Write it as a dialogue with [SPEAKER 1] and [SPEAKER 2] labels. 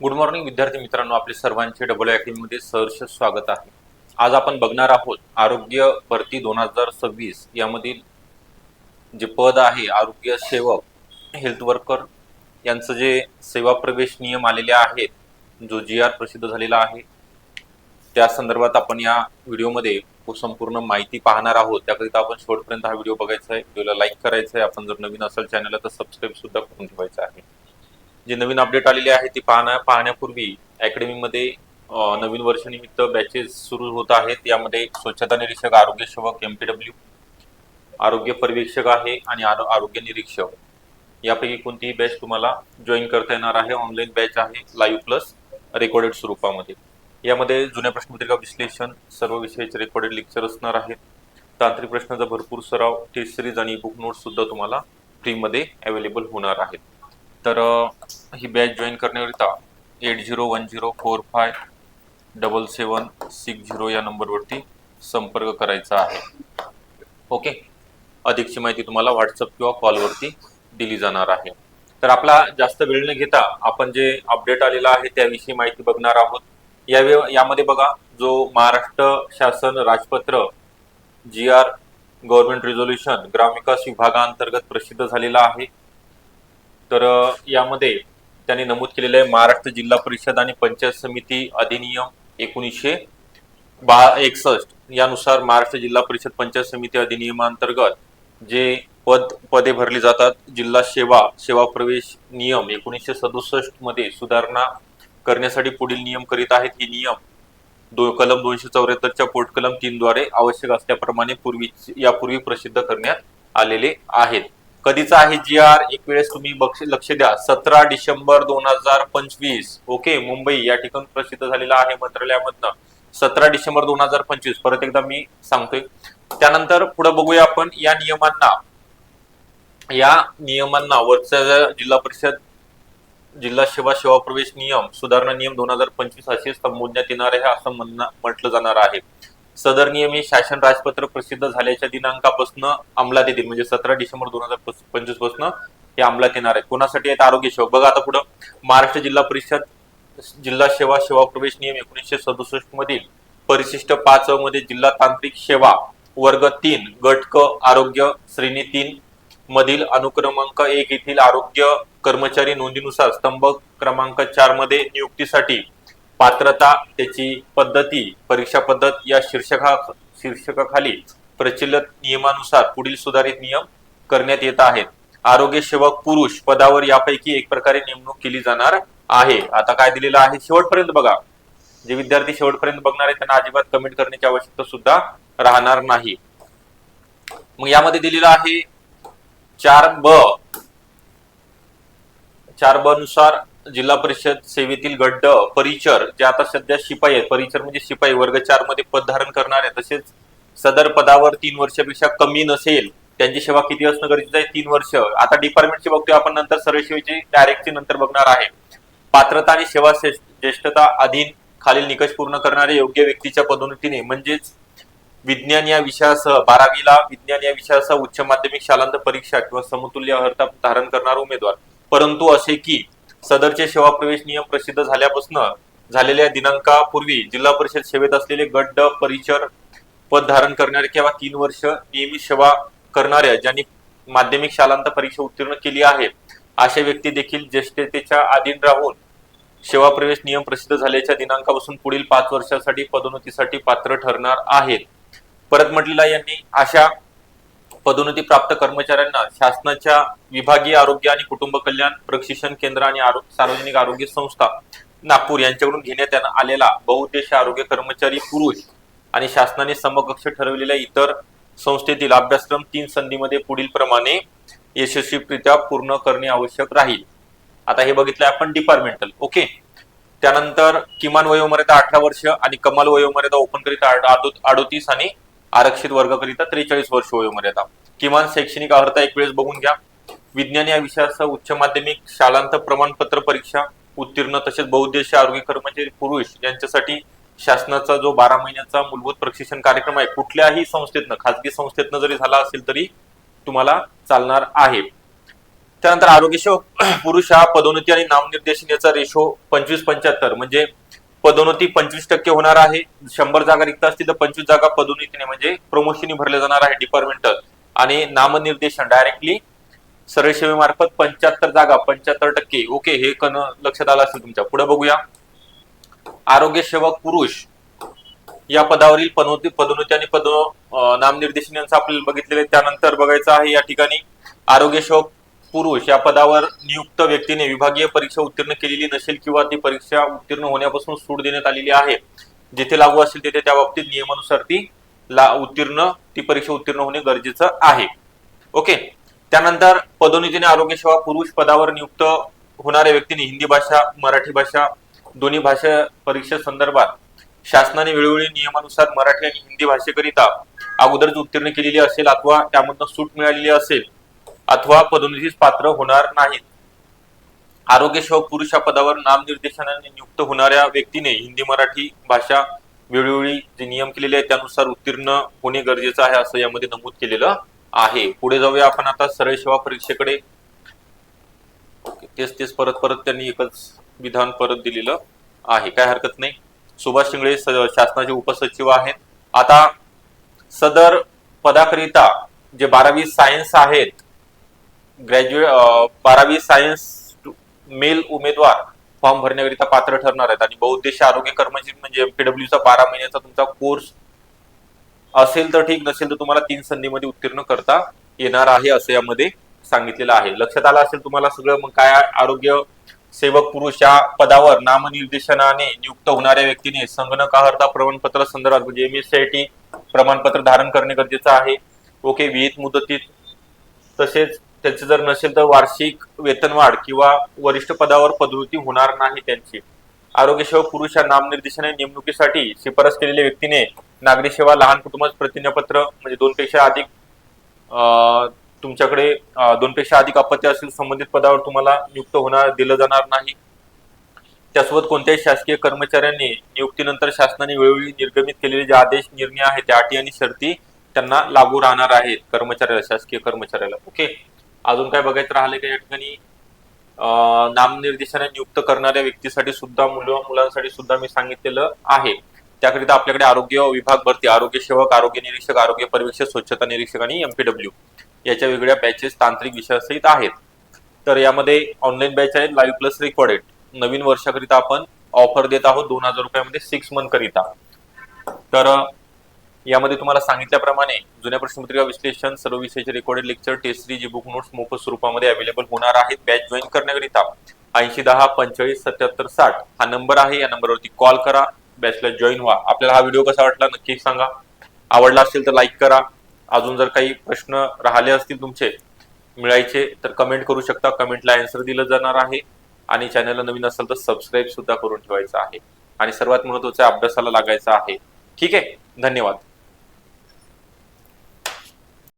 [SPEAKER 1] Good morning विद्यार्थी मित्रांनो. आपले सर्वांचे डबल अकॅडमीमध्ये सहर्ष स्वागत आहे. आज आपण बघणार आहोत आरोग्य भरती दोन हजार सव्वीस यामधील जे पद आहे आरोग्य सेवक हेल्थ वर्कर यांचं जे सेवा प्रवेश नियम आलेले आहेत जो जी आर प्रसिद्ध झालेला आहे त्या संदर्भात आपण या व्हिडिओमध्ये संपूर्ण माहिती पाहणार आहोत. त्याकरिता आपण शेवटपर्यंत हा व्हिडिओ बघायचा आहे. व्हिडिओला लाईक करायचा आहे. आपण जर नवीन असेल चॅनलला तर सबस्क्राईब सुद्धा करून ठेवायचं आहे. जे नवीन अपडेट आलेले आहे ती पाहण्या पाहण्यापूर्वी अकॅडमीमध्ये नवीन वर्षानिमित्त बॅचेस सुरू होत आहेत. यामध्ये स्वच्छता निरीक्षक आरोग्य सेवक डब्ल्यू आरोग्य पर्यवेक्षक आहे आणि आरोग्य निरीक्षक. यापैकी कोणतीही बॅच तुम्हाला जॉईन करता येणार आहे. ऑनलाईन बॅच आहे लाईव्ह प्लस रेकॉर्डेड स्वरूपामध्ये. यामध्ये जुन्या प्रश्नपत्रिका विश्लेषण सर्व विषयाचे रेकॉर्डेड लेक्चर असणार आहेत. तांत्रिक प्रश्नाचा भरपूर सराव टेस्ट सिरीज आणि बुक नोट्स सुद्धा तुम्हाला फ्रीमध्ये अवेलेबल होणार आहेत. तर ही बॅच जॉईन करण्याकरिता eight zero one zero four five double seven six zero या नंबरवरती संपर्क करायचा आहे. ओके अधिकची माहिती तुम्हाला व्हॉट्सअप किंवा कॉलवरती दिली जाणार आहे. तर आपला जास्त वेळ न घेता आपण जे अपडेट आलेला आहे त्याविषयी माहिती बघणार आहोत. या यामध्ये बघा जो महाराष्ट्र शासन राजपत्र जी आर गव्हर्नमेंट रिझोल्युशन ग्रामविकास विभागाअंतर्गत प्रसिद्ध झालेला आहे. तर यामध्ये त्यांनी नमूद केलेलं आहे महाराष्ट्र जिल्हा परिषद आणि पंचायत समिती अधिनियम एकोणीसशे बा एकसष्ट. यानुसार महाराष्ट्र जिल्हा परिषद पंचायत समिती अधिनियमांतर्गत जे पद पदे भरली जातात जिल्हा सेवा सेवा प्रवेश नियम एकोणीसशे सदुसष्टमध्ये सुधारणा करण्यासाठी पुढील नियम करीत आहेत. हे नियम दो कलम दोनशे चौऱ्याहत्तरच्या पोट कलम तीन द्वारे आवश्यक असल्याप्रमाणे पूर्वी यापूर्वी प्रसिद्ध करण्यात आलेले आहेत. कधीचा आहे जी आर एक वेळेस तुम्ही लक्ष द्या. सतरा डिसेंबर दोन हजार पंचवीस. ओके मुंबई या ठिकाणी प्रसिद्ध झालेला आहे मंत्रालयामधनं. सतरा डिसेंबर दोन हजार पंचवीस. परत एकदा मी सांगतोय. त्यानंतर पुढे बघूया आपण या नियमांना. या नियमांना वरच्या जिल्हा परिषद जिल्हा सेवा सेवा प्रवेश नियम सुधारणा नियम दोन हजार पंचवीस असे संबोधण्यात येणार आहे असं म्हणणं म्हटलं जाणार आहे. सदर नियम हे शासन राजपत्र प्रसिद्ध झाल्याच्या दिनांकापासून अंमलात येतील. म्हणजे सतरा डिसेंबर दोन हजार पंचवीसपासून हे अंमलात येणार आहेत कोणासाठी आहेत? आरोग्य सेवा. बघा आता पुढं. महाराष्ट्र जिल्हा परिषद जिल्हा सेवा सेवा प्रवेश नियम एकोणीसशे सदुसष्ट मधील परिशिष्ट पाच मध्ये जिल्हा तांत्रिक सेवा वर्ग तीन गटक आरोग्य श्रेणी तीन मधील अनुक्रमांक एक येथील आरोग्य कर्मचारी नोंदीनुसार स्तंभ क्रमांक चारमध्ये नियुक्तीसाठी पात्रता त्याची पद्धती परीक्षा पद्धत या शीर्षका शीर्षकाखाली प्रचलित नियमानुसार पुढील सुधारित नियम करण्यात येत आहेत. आरोग्य सेवक पुरुष पदावर यापैकी एक प्रकारे नेमणूक केली जाणार आहे. आता काय दिलेलं आहे शेवटपर्यंत बघा. जे विद्यार्थी शेवटपर्यंत बघणार आहेत त्यांना अजिबात कमेंट करण्याची आवश्यकता सुद्धा राहणार नाही. मग यामध्ये दिलेलं आहे चार ब. चार ब नुसार जिल्हा परिषद सेवेतील गड्ड परिचर जे आता सध्या शिपाई आहेत परिचर म्हणजे शिपाई वर्ग चारमध्ये पद धारण करणारे तसेच सदर पदावर तीन वर्षापेक्षा कमी नसेल त्यांची सेवा किती असणं गरजेचं आहे? तीन वर्ष. आता डिपार्टमेंटची बघतोय आपण नंतर सरळ सेवेची डायरेक्टची नंतर बघणार आहे. पात्रता आणि सेवा ज्येष्ठता अधीन खालील निकष पूर्ण करणारे योग्य व्यक्तीच्या पदोन्नतीने म्हणजेच विज्ञान या विषयासह बारावीला विज्ञान या विषयासह उच्च माध्यमिक शालांत परीक्षा किंवा समतुल्य अर्हता धारण करणारा उमेदवार. परंतु असे की सदरचे सेवा प्रवेश नियम प्रसिद्ध झाल्यापासून झालेल्या दिनांकापूर्वी जिल्हा परिषद सेवेत असलेले गट परिचर पद धारण करणारे किंवा तीन वर्ष नियमित सेवा करणाऱ्या ज्यांनी माध्यमिक शालांत परीक्षा उत्तीर्ण केली आहे अशा व्यक्ती देखील ज्येष्ठतेच्या अधीन राहून सेवा प्रवेश नियम प्रसिद्ध झाल्याच्या दिनांकापासून पुढील पाच वर्षासाठी पदोन्नतीसाठी पात्र ठरणार आहेत. परत म्हटलेला यांनी अशा पदोन्नती प्राप्त कर्मचाऱ्यांना शासनाच्या विभागीय आरोग्य आणि कुटुंब कल्याण प्रशिक्षण केंद्र आणि सार्वजनिक आरोग्य संस्था नागपूर यांच्याकडून घेण्यात आलेला बहुउद्देशीय आरोग्य कर्मचारी पुरुष आणि शासनाने समकक्ष ठरवलेल्या इतर संस्थेतील अभ्यासक्रम तीन संधीमध्ये पुढील प्रमाणे यशस्वीरित्या पूर्ण करणे आवश्यक राहील. आता हे बघितलं आपण डिपार्टमेंटल ओके त्यानंतर किमान वयोमर्यादा अठरा वर्ष आणि कमाल वयोमर्यादा ओपन करीत अडोतीस आणि आरक्षित वर्गाकरिता त्रेचाळीस वर्ष वयोमर्यादा. किमान शैक्षणिक अर्हता एक वेळेस बघून घ्या. विज्ञान या विषयासह उच्च माध्यमिक शालांत प्रमाणपत्र परीक्षा उत्तीर्ण तसेच बहुउद्देशीय आरोग्य कर्मचारी पुरुष यांच्यासाठी शासनाचा जो बारा महिन्याचा मूलभूत प्रशिक्षण कार्यक्रम आहे कुठल्याही संस्थेतनं खाजगी संस्थेतनं जरी झाला असेल तरी तुम्हाला चालणार आहे. त्यानंतर आरोग्य सेवक पुरुष हा पदोन्नती आणि नामनिर्देशन याचा रेशो पंचवीस पंच्याहत्तर म्हणजे पदोन्नती पंचवीस टक्के होणार आहे. शंभर जागा रिक्त असतील तर पंचवीस जागा पदोन्नतीने म्हणजे प्रमोशनी भरले जाणार आहे डिपार्टमेंटल आणि नामनिर्देशन डायरेक्टली सरळ सेवेमार्फत पंच्याहत्तर जागा पंच्याहत्तर टक्के. ओके हे कन लक्षात आलं असेल तुमच्या. पुढे बघूया. आरोग्य सेवक पुरुष या पदावरील पदोन्नती पदोन्नती आणि पद नामनिर्देशन यांचं आपल्याला बघितलेलं त्यानंतर बघायचं आहे या ठिकाणी. आरोग्य सेवक पुरुष या पदावर नियुक्त व्यक्तीने विभागीय परीक्षा उत्तीर्ण केलेली नसेल किंवा ती परीक्षा उत्तीर्ण होण्यापासून सूट देण्यात आलेली आहे. जिथे लागू असेल तिथे त्या बाबतीत नियमानुसार ती ला उत्तीर्ण ती परीक्षा उत्तीर्ण होणे गरजेचं आहे. ओके. त्यानंतर पदोन्नतीने आरोग्य सेवा पुरुष पदावर नियुक्त होणाऱ्या व्यक्तीने हिंदी भाषा मराठी भाषा दोन्ही भाषा परीक्षे संदर्भात शासनाने वेळोवेळी नियमानुसार मराठी आणि हिंदी भाषेकरिता अगोदरच उत्तीर्ण केलेली असेल अथवा त्यामधनं सूट मिळालेली असेल अथवा पदोन्नतीस पात्र होणार नाहीत. आरोग्य सेवक पुरुष या पदावर नामनिर्देशनाने नियुक्त होणाऱ्या व्यक्तीने हिंदी मराठी भाषा वेळोवेळी जे नियम केलेले आहेत त्यानुसार उत्तीर्ण होणे गरजेचं आहे असं यामध्ये नमूद केलेलं आहे. पुढे जाऊया आपण आता सरळ सेवा परीक्षेकडे. तेच तेच परत परत त्यांनी एकच विधान परत दिलेलं आहे. काय हरकत नाही. सुभाष शिंगळे शासनाचे उपसचिव आहेत. आता सदर पदाकरिता जे बारावी सायन्स आहेत ग्रॅज्युएट बारावी सायन्स मेल उमेदवार फॉर्म भरण्याकरिता पात्र ठरणार आहेत. आणि बहुउद्देश आरोग्य कर्मचारी म्हणजे एमपीडब्ल्यूचा बारा महिन्याचा तुमचा कोर्स असेल तर ठीक नसेल तर तुम्हाला तीन संधीमध्ये उत्तीर्ण करता येणार आहे असं यामध्ये सांगितलेलं आहे. लक्षात आलं असेल तुम्हाला सगळं मग काय आरोग्य सेवक पुरुष या पदावर नामनिर्देशनाने नियुक्त होणाऱ्या व्यक्तीने संगणकाहर्ता प्रमाणपत्र संदर्भात म्हणजे एम एस टी प्रमाणपत्र धारण करणे गरजेचं आहे. ओके विहित मुदतीत तसेच त्यांचं जर नसेल तर वार्षिक वेतनवाढ किंवा वरिष्ठ पदावर पदवृत्ती होणार नाही त्यांची. आरोग्यसेवा पुरुष या नामनिर्देशाने नेमणुकीसाठी शिफारस केलेल्या व्यक्तीने नागरी सेवा लहान कुटुंबात प्रतिज्ञापत्र म्हणजे दोनपेक्षा अधिक तुमच्याकडे दोनपेक्षा अधिक अपत्य असेल संबंधित पदावर तुम्हाला नियुक्त होणार दिलं जाणार नाही. त्यासोबत कोणत्याही शासकीय कर्मचाऱ्यांनी नियुक्तीनंतर शासनाने वेळोवेळी निर्गमित केलेले जे आदेश निर्णय आहेत त्या अटी आणि शर्ती त्यांना लागू राहणार आहेत कर्मचाऱ्याला शासकीय कर्मचाऱ्याला. ओके? अजून काय बघायचं राहिले का या ठिकाणी? नामनिर्देशाने नियुक्त करणाऱ्या व्यक्तीसाठी सुद्धा मुलं मुलांसाठी सुद्धा मी सांगितलेलं आहे. त्याकरिता आपल्याकडे आरोग्य विभाग भरती आरोग्य सेवक आरोग्य निरीक्षक आरोग्य पर्यवेक्षक स्वच्छता निरीक्षक आणि एमपीडब्ल्यू याच्या वेगळ्या बॅचेस तांत्रिक विषयासहित आहेत. तर यामध्ये ऑनलाईन बॅच आहेत लाईव्ह प्लस रेकॉर्डेड नवीन वर्षाकरिता आपण ऑफर देत आहोत दोन हजार रुपयामध्ये सिक्स मंथ करिता. तर यामध्ये तुम्हाला सांगितल्याप्रमाणे जुन्या प्रश्नपत्रिका विश्लेषण सर्व विषयाचे recorded lecture test series e book notes मोफत स्वरूपामध्ये अवेलेबल होणार आहेत. बॅच जॉईन करण्याकरिता ऐंशी दहा पंचेचाळीस सत्याहत्तर साठ हा नंबर आहे. या नंबरवरती कॉल करा. बॅचला जॉईन व्हा. आपल्याला हा व्हिडिओ कसा वाटला नक्की सांगा. आवडला असेल तर लाईक करा. अजून जर काही प्रश्न राहिले असतील तुमचे मिळायचे तर कमेंट करू शकता. कमेंटला अँसर दिलं जाणार आहे. आणि चॅनलला नवीन असेल तर सबस्क्राईब सुद्धा करून ठेवायचं आहे. आणि सर्वात महत्वाचं अभ्यासाला लागायचं आहे. ठीक आहे? धन्यवाद.